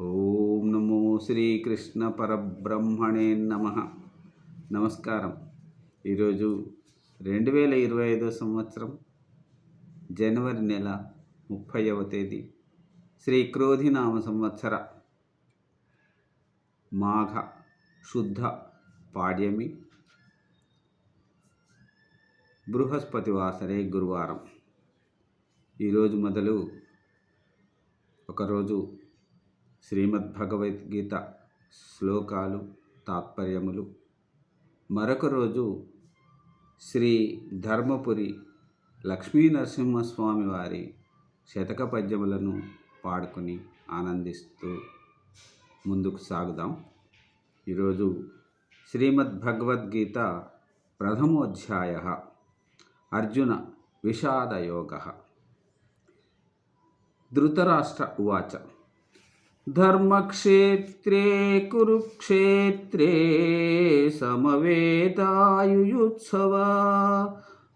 ఓం నమో శ్రీకృష్ణ పరబ్రహ్మణే నమ. నమస్కారం. ఈరోజు రెండు వేల ఇరవై ఐదో సంవత్సరం జనవరి నెల ముప్పైవ తేదీ. శ్రీ క్రోధినామ సంవత్సర మాఘ శుద్ధ పాడ్యమి బృహస్పతి వాసరే గురువారం. ఈరోజు మొదలు ఒకరోజు శ్రీమద్భగవద్గీత శ్లోకాలు తాత్పర్యములు. మరొక రోజు శ్రీ ధర్మపురి లక్ష్మీ నరసింహస్వామి వారి శతక పద్యములను పాడుకుని ఆనందిస్తూ ముందుకు సాగుదాం. ఈరోజు శ్రీమద్భగవద్గీత ప్రథమోధ్యాయ అర్జున విషాదయోగ. ధృతరాష్ట్ర ఉవాచ. ధర్మక్షేత్రే కురుక్షేత్రే సమవేతాయుయుత్సవ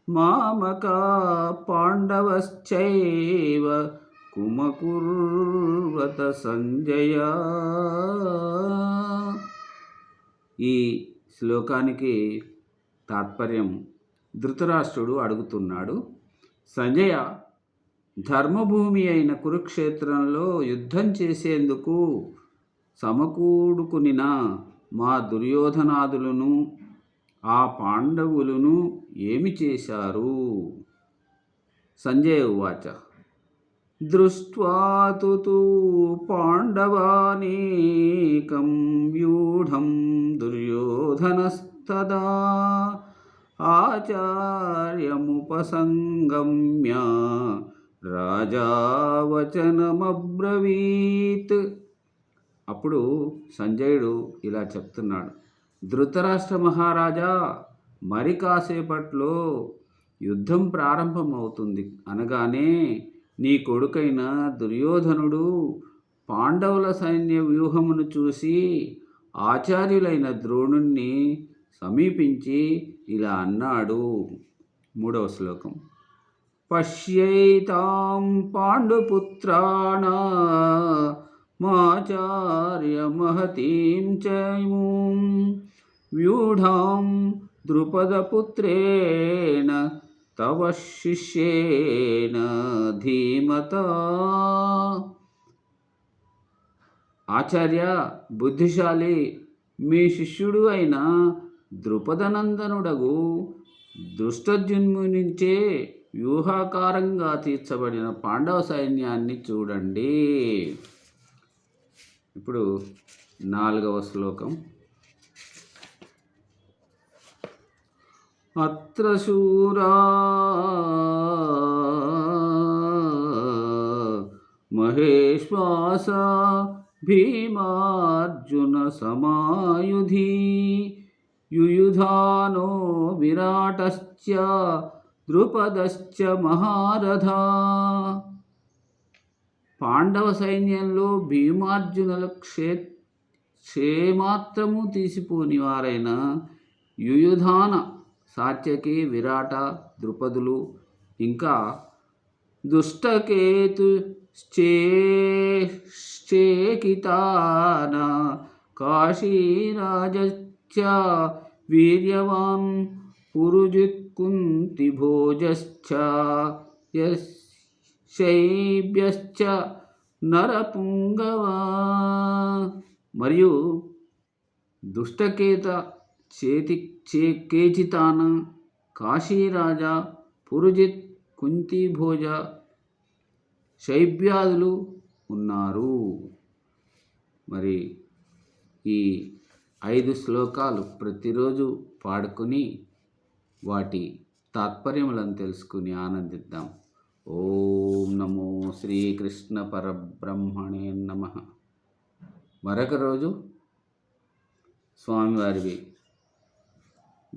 మామకా పాండవశ్చైవ కుమకుర్వత సంజయ ఈ శ్లోకానికి తాత్పర్యం ధృతరాష్ట్రుడు అడుగుతున్నాడు సంజయ ధర్మభూమి అయిన కురుక్షేత్రంలో యుద్ధం చేసేందుకు సమకూడుకునిన మా దుర్యోధనాదులను ఆ పాండవులను ఏమి చేశారు? సంజయ ఉవాచ. దృష్ట్వాతు పాండవానేకం వ్యూఢం దుర్యోధనస్తదా ఆచార్యముపసంగమ్య రాజావచనమబ్రవీత్. అప్పుడు సంజయుడు ఇలా చెప్తున్నాడు ధృతరాష్ట్ర మహారాజా మరి కాసేపట్లో యుద్ధం ప్రారంభమవుతుంది. అనగానే నీ కొడుకైన దుర్యోధనుడు పాండవుల సైన్య వ్యూహమును చూసి ఆచార్యులైన ద్రోణుణ్ణి సమీపించి ఇలా అన్నాడు. మూడవ శ్లోకం. పశ్యైతాం పాండుపుత్రాణ మాచార్యమహతీం చైమూం వ్యూఢాం ద్రుపదపుత్రేణ తవ శిష్యేన ధీమత ఆచార్య బుద్ధిశాలి మీ శిష్యుడు అయిన ద్రుపదనందనుడగు దృష్టజున్మునించే వ్యూహాకారంగా తీర్చబడిన పాండవ సైన్యాన్ని చూడండి. ఇప్పుడు నాలుగవ శ్లోకం. అత్ర శూరా మహేశ్వాస భీమార్జున సమాయుధి యుయుధానో విరాటశ్చ ద్రుపదశ్చ మహారథ. పాండవ సైన్యంలో భీమార్జునుల క్షే క్షేమాత్రము తీసిపోని వారైన యుయుధాన సాత్యకి విరాట ద్రుపదులు ఇంకా దుష్టకేతు చేకితాన కాశీరాజశ్చ వీర్యవాన్ పురుజిత్కుంతిభోజశ్చ శైబ్యశ్చ నరపుంగవా మరియు దుష్టకేత చేతి చే కేచితాన కాశీరాజా పురుజిత్ కుంతిభోజ శైబ్యాదులు ఉన్నారు. మరి ఈ ఐదు శ్లోకాలు ప్రతిరోజు పాడుకొని వాటి తాత్పర్యములను తెలుసుకుని ఆనందిద్దాం. ఓం నమో శ్రీకృష్ణ పరబ్రహ్మణే నమ. మరొక రోజు స్వామివారివి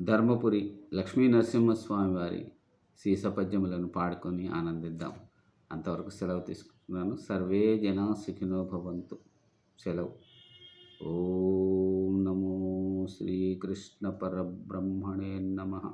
ధర్మపురి లక్ష్మీ నరసింహస్వామివారి సీసపద్యములను పాడుకొని ఆనందిద్దాం. అంతవరకు సెలవు తీసుకుంటున్నాను. సర్వే జనా సుఖినో భవంతు. సెలవు. ఓం నమో శ్రీకృష్ణ పరబ్రహ్మణే నమ.